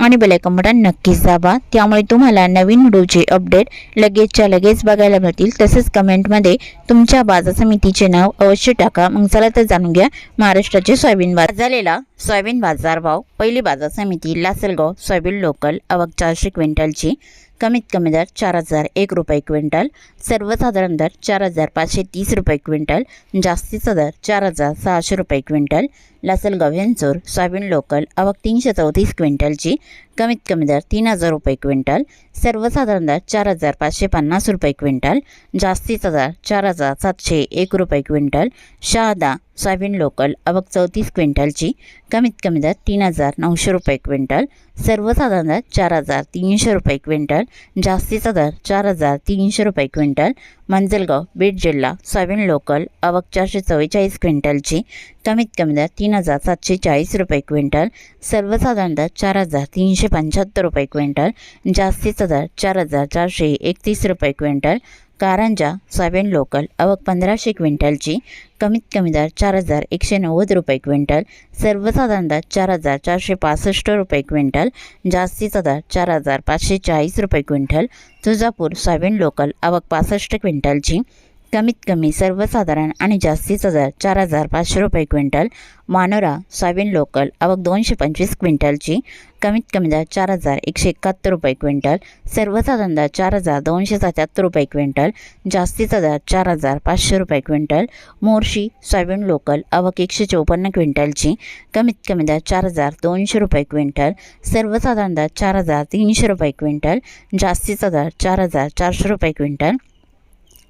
आणि bell icon button नक्कीच दाबा. त्यामुळे तुम्हाला नवीन व्हिडिओचे अपडेट लगेचच्या लगेच बघायला मिळतील. तसेच कमेंटमध्ये तुमच्या बाजार समितीचे नाव अवश्य टाका. मग चला तर जाणून घ्या महाराष्ट्राचे सोयाबीन बाजार. झालेला सोयाबीन बाजारभाव पहिली बाजार समिती लासलगाव सोयाबीन लोकल आवक चारशे क्विंटलची. कमीत कमी दर चार हजार एक रुपये क्विंटल. सर्वसाधारण दर चार हजार पाचशे तीस रुपये क्विंटल. जास्तीचा दर चार हजार सहाशे रुपये quintal. Lasalgaon Vinchur soybean local आवक तीनशे चौतीस क्विंटलची कमीत कमी दर तीन हजार रुपये क्विंटल सर्वसाधारण दर चार हजार पाचशे पन्नास रुपये क्विंटल जास्तीचा दर चार हजार सातशे एक रुपये क्विंटल शहादा सोयाबीन लोकल अवक चौतीस क्विंटलची कमीत कमी दर तीन हजार नऊशे रुपये क्विंटल सर्वसाधारण दर चार हजार तीनशे रुपये क्विंटल जास्तीचा दर चार हजार तीनशे रुपये क्विंटल मंजलगाव बीड जिल्हा सोयाबीन लोकल अवक चारशे चव्वेचाळीस क्विंटलची कमीत कमी दर तीन हजार सातशे चाळीस रुपये क्विंटल सर्वसाधारण दर चार हजार तीनशे पंच्याहत्तर रुपये क्विंटल जास्तीचा दर चार हजार चारशे एकतीस रुपये क्विंटल कारंजा सोयाबीन लोकल आवक पंधराशे क्विंटलची कमीत कमी दर चार हजार एकशे नव्वद रुपये क्विंटल सर्वसाधारण दर चार हजार चारशे पासष्ट रुपये क्विंटल जास्तीचा दर चार हजार पाचशे चाळीस रुपये क्विंटल तुळजापूर सोयाबीन लोकल आवक पासष्ट क्विंटलची कमीत कमी सर्वसाधारण आणि जास्तीचा दर चार हजार पाचशे रुपये क्विंटल मानोरा सोयाबीन लोकल आवक दोनशे पंचवीस क्विंटलची कमीत कमी दर चार हजार एकशे एकाहत्तर रुपये क्विंटल सर्वसाधारण दर चार हजार दोनशे सत्याहत्तर रुपये क्विंटल जास्तीचा दर चार हजार पाचशे रुपये क्विंटल मोर्शी सोयाबीन लोकल आवक एकशे चौपन्न क्विंटलची कमीत कमी दर चार हजार दोनशे रुपये क्विंटल सर्वसाधारण दर चार हजार तीनशे रुपये क्विंटल जास्तीचा दर चार हजार चारशे रुपये क्विंटल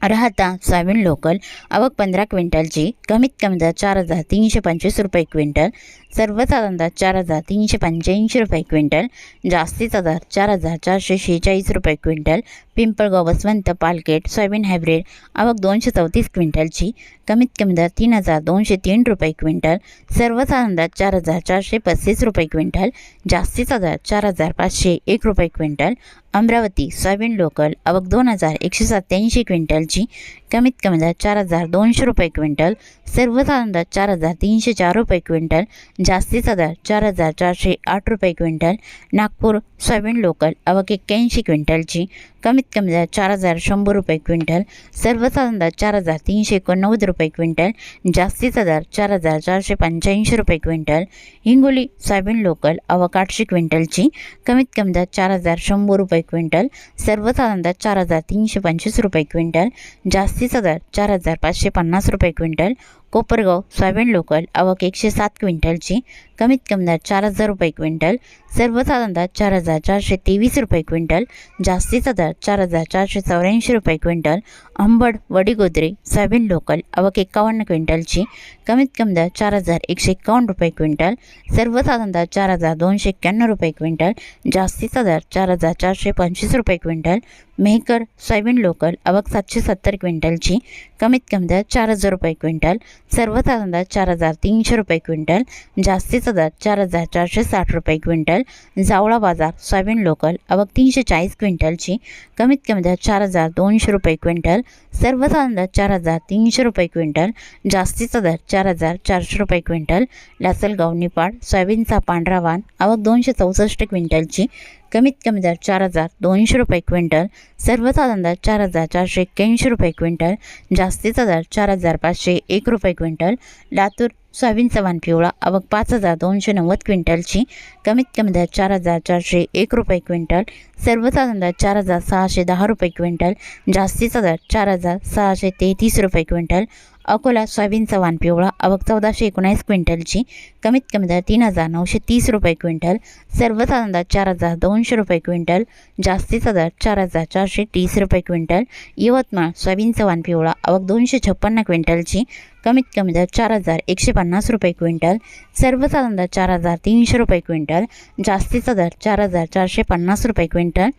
राहता सोयाबीन लोकल आवक पंधरा क्विंटलची कमीत कमी दर चार हजार तीनशे पंचवीस रुपये क्विंटल सर्वसाधारण दर चार हजार तीनशे पंच्याऐंशी रुपये क्विंटल जास्तीचा दर चार हजार चारशे शेहेचाळीस रुपये क्विंटल पिंपळगाव वसवंत पालकेट सोयाबीन हायब्रिड आवक दोनशे चौतीस क्विंटलची कमीत कमी दर तीन हजार दोनशे तीन रुपये क्विंटल सर्वसाधारण दर चार हजार चारशे पस्तीस रुपये क्विंटल जास्तीचा दर चार हजार पाचशे एक रुपये क्विंटल अमरावती सोयाबीन लोकल आवक दोन हजार एकशे सत्त्याऐंशी क्विंटलची कमीत कमी दर चार हजार दोनशे रुपये क्विंटल सर्वसाधारण दर चार हजार तीनशे चार रुपये क्विंटल जास्तीचा दर चार हजार चारशे आठ रुपये क्विंटल नागपूर सोयाबीन लोकल आवक एक्क्याऐंशी क्विंटलची कमीत कमी दर चार हजार शंभर रुपये क्विंटल सर्वसाधारण दर चार हजार तीनशे एकोणनव्वद रुपये क्विंटल जास्तीचा दर चार हजार चारशे पंच्याऐंशी रुपये क्विंटल हिंगोली सोयाबीन लोकल आवक आठशे क्विंटलची कमीत कमी दर चार हजार शंभर रुपये क्विंटल सर्वसाधारण दर चार हजार तीनशे पंचवीस रुपये क्विंटल जास्तीचा दर चार हजार पाचशे पन्नास रुपये क्विंटल कोपरगाव सोयाबीन लोकल आवक एकशे सात क्विंटलची कमीत कमी दर चार हजार रुपये क्विंटल सर्वसाधारण दर चार हजार चारशे तेवीस रुपये क्विंटल जास्तीचा दर चार हजार चारशे चौऱ्याऐंशी रुपये quintal Ambad Vadigodri soybean local आवक एकावन्न क्विंटलची कमीत कमी दर चार हजार एकशे एकावन्न रुपये क्विंटल सर्वसाधारण दर चार हजार दोनशे एक्क्याण्णव रुपये क्विंटल जास्तीचा दर चार हजार चारशे पंचवीस रुपये क्विंटल मेहकर सोयाबीन लोकल आवक सातशे सत्तर क्विंटलची कमीत कमी दर चार हजार रुपये क्विंटल सर्वसाधारण दर चार हजार तीनशे रुपये क्विंटल जास्तीचा दर चार हजार चारशे साठ रुपये क्विंटल जावळा बाजार सोयाबीन लोकल आवक तीनशे चाळीस क्विंटलची कमीत कमी दर चार हजार दोनशे रुपये क्विंटल सर्वसाधारण दर चार हजार तीनशे रुपये क्विंटल जास्तीचा दर चार हजार चारशे रुपये क्विंटल लासलगाव निपाड सोयाबीनचा पांढरा वाण आवक दोनशे चौसष्ट क्विंटलची कमीत कमी दर चार हजार दोनशे रुपये क्विंटल सर्वसाधारण दर चार हजार चारशे एक्क्याऐंशी रुपये क्विंटल जास्तीचा दर चार हजार पाचशे एक रुपये क्विंटल लातूर सोयाबीन चव्हाण पिवळा आवक पाच हजार दोनशे नव्वद क्विंटलची कमीत कमी दर चार हजार चारशे एक रुपये क्विंटल सर्वसाधारण दर चार हजार सहाशे दहा रुपये क्विंटल जास्तीचा दर चार हजार सहाशे तेहतीस रुपये क्विंटल अकोला सोयाबीनचा वाण पिवळा आवक चौदाशे एकोणीस क्विंटलची कमीत कमी दर तीन हजार नऊशे तीस रुपये क्विंटल सर्वसाधारण दर चार हजार दोनशे रुपये क्विंटल जास्तीचा दर चार हजार चारशे तीस रुपये क्विंटल यवतमाळ सोयाबीनचा वाण पिवळा आवक दोनशे छप्पन्न क्विंटलची कमीत कमी दर चार हजार एकशे पन्नास रुपये क्विंटल सर्वसाधारण दर चार हजार तीनशे रुपये क्विंटल जास्तीचा दर चार हजार चारशे पन्नास रुपये क्विंटल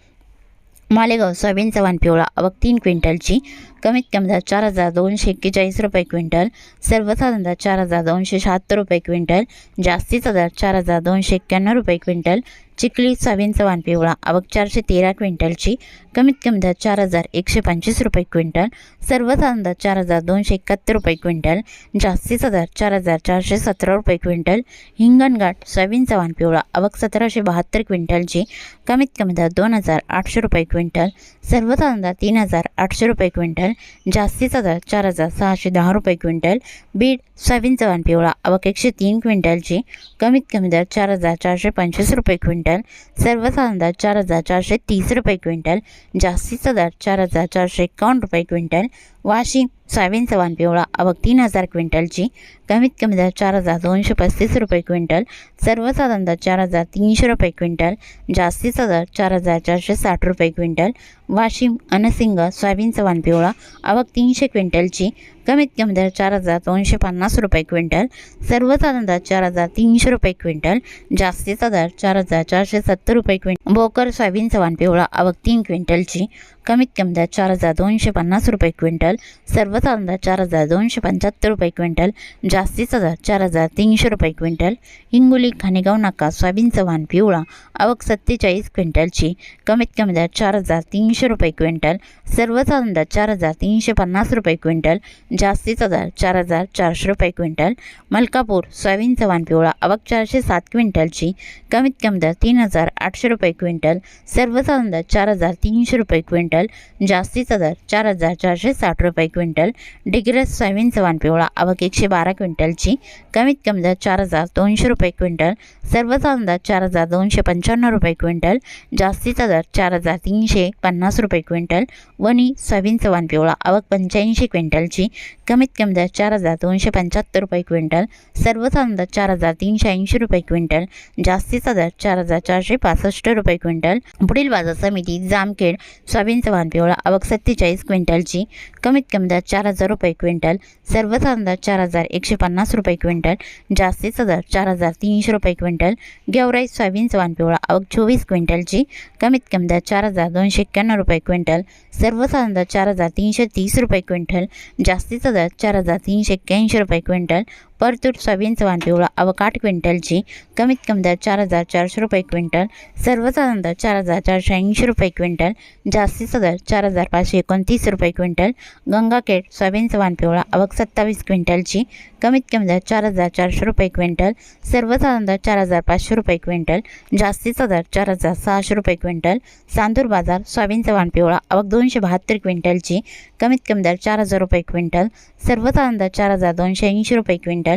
मालेगाव सोयाबीन चव्हाण पिवळा आवक तीन क्विंटलची. कमीत कमी दर चार हजार दोनशे एक्केचाळीस रुपये क्विंटल. सर्वसाधारण दर चार हजार दोनशे शहात्तर रुपये क्विंटल. जास्तीचा दर चार हजार दोनशे एक्क्याण्णव रुपये क्विंटल. चिखली सावेंचा वाण पिवळा आवक चारशे तेरा क्विंटलची कमीत कमी दर चार हजार एकशे पंचवीस रुपये क्विंटल सर्वसाधारण दर चार हजार दोनशे एकाहत्तर रुपये क्विंटल जास्तीचा दर चार हजार चारशे सतरा रुपये क्विंटल हिंगणघाट सोयाबीनचा वाण पिवळा आवक सतराशे बहात्तर क्विंटलची कमीत कमी दर दोन हजार आठशे रुपये क्विंटल सर्वसाधारण दर तीन हजार आठशे रुपये क्विंटल जास्तीचा दर चार हजार सहाशे दहा रुपये क्विंटल बीड सोयाबीनचा वाण पिवळा आवक एकशे तीन क्विंटलची कमीत कमी दर चार हजार चारशे पंचवीस रुपये क्विंटल. सर्वसाधारण दर चार हजार चारशे तीस रुपये क्विंटल जास्तीचा दर चार हजार चारशे एकावन्न रुपये क्विंटल वाशिम सोयाबीन वाण पिवळा आवक तीन हजार क्विंटलची कमीत कमी दर चार हजार दोनशे पस्तीस रुपये क्विंटल सर्वसाधारण दर चार हजार तीनशे रुपये क्विंटल जास्तीचा दर चार हजार चारशे साठ रुपये क्विंटल वाशिम अनसिंग सोयाबीन वाण पिवळा आवक तीनशे क्विंटलची कमीत कमी दर चार हजार दोनशे पन्नास रुपये क्विंटल सर्वसाधारण दर चार हजार तीनशे रुपये क्विंटल जास्तीचा दर चार हजार चारशे सत्तर रुपये क्विंटल बोकर सोयाबीन वाण पिवळा अवघ तीन क्विंटलची कमीत कमी दर चार हजार दोनशे पन्नास रुपये क्विंटल सर्व सर्वसाधारण अंदाज चार हजार दोनशे पंच्याहत्तर रुपये क्विंटल जास्तीचा दर चार हजार तीनशे रुपये क्विंटल. हिंगोली खानेगाव नाका सोयाबीनचा वाहन पिवळा आवक सत्तेचाळीस क्विंटलची कमीत कमी दर चार हजार तीनशे रुपये क्विंटल. सर्वचा अंदाज चार हजार तीनशे पन्नास रुपये क्विंटल जास्तीचा दर चार हजार चारशे रुपये क्विंटल. मलकापूर सोयाबीन वाहन पिवळा आवक चारशे सात क्विंटलची कमीत कमी दर तीन हजार आठशे रुपये क्विंटल. सर्वचा अंदाज चार हजार तीनशे रुपये क्विंटल जास्तीचा दर चार हजार चारशे साठ रुपये क्विंटल. डिग्रस सोयाबीन चव्हाण पिवळा आवक एकशे बारा क्विंटलची कमीत कमी दर चार हजार दोनशे रुपये क्विंटल सर्वसाधारण दर चार हजार दोनशे पंच्याण्णव रुपये क्विंटल जास्तीचा दर चार हजार तीनशे पन्नास रुपये क्विंटल वणी सोयाबीन चव्हाण पिवळा आवक पंच्याऐंशी क्विंटलची कमीत कमी दर चार हजार दोनशे पंच्याहत्तर रुपये क्विंटल सर्वसाधारण दर चार हजार तीनशे ऐंशी रुपये क्विंटल जास्तीचा दर चार हजार चारशे पासष्ट रुपये क्विंटल पुढील बाजार समिती जामखेड सोयाबीन चव्हाण पिवळा आवक सत्तेचाळीस क्विंटलची कमीत कमी दर चार हजार रुपये क्विंटल सर्वसाधारण अंदाज चार हजार एकशे पन्नास रुपये क्विंटल जास्तीचा दर चार हजार तीनशे रुपये क्विंटल गेवराई सोयाबीन वान पिवळा अवघ चोवीस क्विंटलची कमीत कमी दर चार हजार दोनशे एक्क्याण्णव रुपये क्विंटल सर्वसाधारण अंदाज चार हजार तीनशे तीस रुपये क्विंटल जास्तीचा दर चार हजार तीनशे एक्क्याऐंशी रुपये क्विंटल परतूर सोयाबीन चव्हाण पिवळा आवक आठ क्विंटलची कमीत कमी दर चार हजार चारशे रुपये क्विंटल सर्वसाधारण दर चार हजार चारशे ऐंशी रुपये क्विंटल जास्तीचा दर चार हजार पाचशे एकोणतीस रुपये क्विंटल गंगाखेड सोयाबीन चव्हाण पिवळा आवक सत्तावीस क्विंटलची कमीत कमी दर चार हजार चारशे रुपये क्विंटल सर्वसाधारण दर चार हजार पाचशे रुपये क्विंटल जास्तीचा दर चार हजार सहाशे रुपये क्विंटल चांदूर बाजार सोयाबीन चव्हाण पिवळा आवक दोनशे बहात्तर क्विंटलची कमीत कमी दर चार हजार रुपये क्विंटल सर्वसाधारण दर चार हजार दोनशे ऐंशी रुपये क्विंटल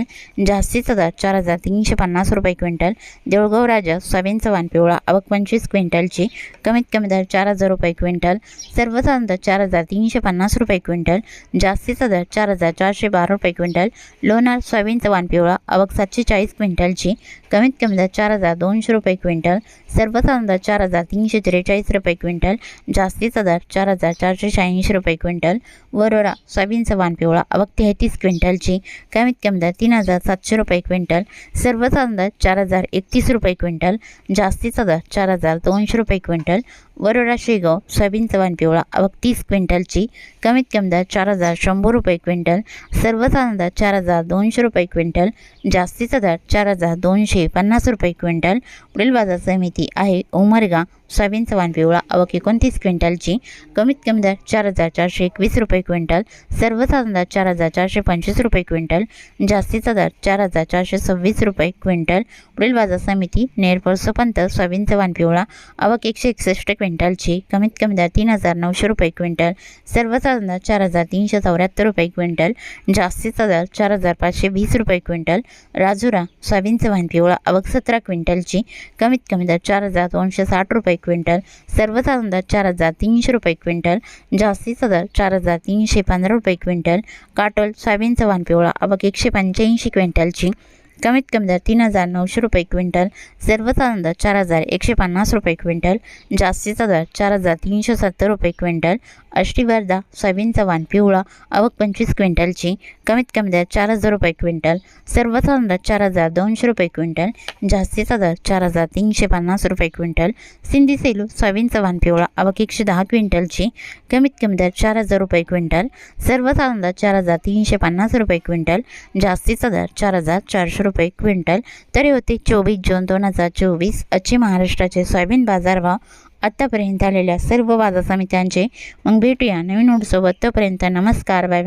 जास्तीचा दर चार हजार तीनशे पन्नास रुपये क्विंटल देऊळगाव राजा सोयाबीन चव्हाण पिवळा आवक पंचवीस क्विंटलची कमीत कमी दर चार हजार रुपये क्विंटल सर्वसाधारण दर चार हजार तीनशे पन्नास रुपये क्विंटल जास्तीचा दर चार हजार चारशे बारा रुपये क्विंटल लोणार सोयाबीन चव्हाण पिवळा आवक सातशे चाळीस क्विंटलची कमीत कमी दर चार हजार दोनशे रुपये क्विंटल सर्वसाधारण दर चार हजार तीनशे त्रेचाळीस रुपये क्विंटल जास्तीचा दर चार हजार चारशे शहाऐंशी रुपये क्विंटल वरोरा सोयाबीन चव्हाण पिवळा आवक तेहतीस क्विंटलची कमीत कमी दर तीन हजार सातशे रुपये क्विंटल सर्वसाधारण अंदाज चार हजार एकतीस रुपये क्विंटल जास्तीचा दर चार हजार दोनशे रुपये क्विंटल वरोडा शेगाव सोयाबीन चव्हाण पिवळा आवक तीस क्विंटलची कमीत कमी दर चार हजार शंभर रुपये क्विंटल सर्वसाधारण अंदाज चार हजार दोनशे रुपये क्विंटल जास्तीचा दर चार हजार दोनशे पन्नास रुपये क्विंटल पुढील बाजार समिती आहे उमरगा सोयाबीन चव्हाण पिवळा आवक एकोणतीस क्विंटलची कमीत कमी दर चार हजार चारशे एकवीस रुपये क्विंटल सर्वसाधारण अंदाज चार हजार चारशे पंचवीस रुपये क्विंटल जास्तीचा दर चार हजार चारशे सव्वीस रुपये क्विंटल. पुढील बाजार समिती नेरपरसोपंत सोयाबीन चव्हाण पिवळा. आवक एकशे एकसष्ट क्विंटलची. कमीत कमी दर तीन हजार नऊशे रुपये क्विंटल. सर्वसाधारण चार हजार तीनशे चौऱ्याहत्तर रुपये क्विंटल. जास्तीचा दर चार हजार पाचशे वीस रुपये क्विंटल. राजुरा सोयाबीनचा वानपिवळा पिवळा. आवक सतरा क्विंटलची. कमीत कमी दर चार हजार दोनशे साठ रुपये क्विंटल. सर्वसाधारण दर चार हजार तीनशे रुपये क्विंटल. जास्तीचा दर चार हजार तीनशे पंधरा रुपये क्विंटल. काटोल सोयाबीनचा वानपिवळा पिवळा. आवक एकशे पंच्याऐंशी क्विंटलची कमीत कमी दर तीन हजार नऊशे रुपये क्विंटल सर्वसाधारण दर चार हजार एकशे पन्नास रुपये क्विंटल जास्तीचा दर चार हजार तीनशे सत्तर रुपये क्विंटल अष्टीवर्धा सोयाबीनचा वाण पिवळा आवक पंचवीस क्विंटलची कमीत कमी दर चार हजार रुपये क्विंटल सर्वसाधारण दर चार हजार दोनशे रुपये क्विंटल जास्तीचा दर चार हजार तीनशे पन्नास रुपये क्विंटल सिंधी सेलू सोयाबीनचा वाण पिवळा आवक एकशे दहा क्विंटलची कमीत कमी दर चार हजार रुपये क्विंटल सर्वसाधारण दर चार हजार तीनशे पन्नास रुपये क्विंटल जास्तीचा दर चार हजार चारशे रुपये क्विंटल. तरी होते चोवीस जून दोन हजार चोवीस अच्छे महाराष्ट्राचे सोयाबीन बाजारभाव आत्तापर्यंत आलेल्या सर्व बाजार समित्यांचे मग भेटूया नवीन नोटसोबत तोपर्यंत नमस्कार बाय बाय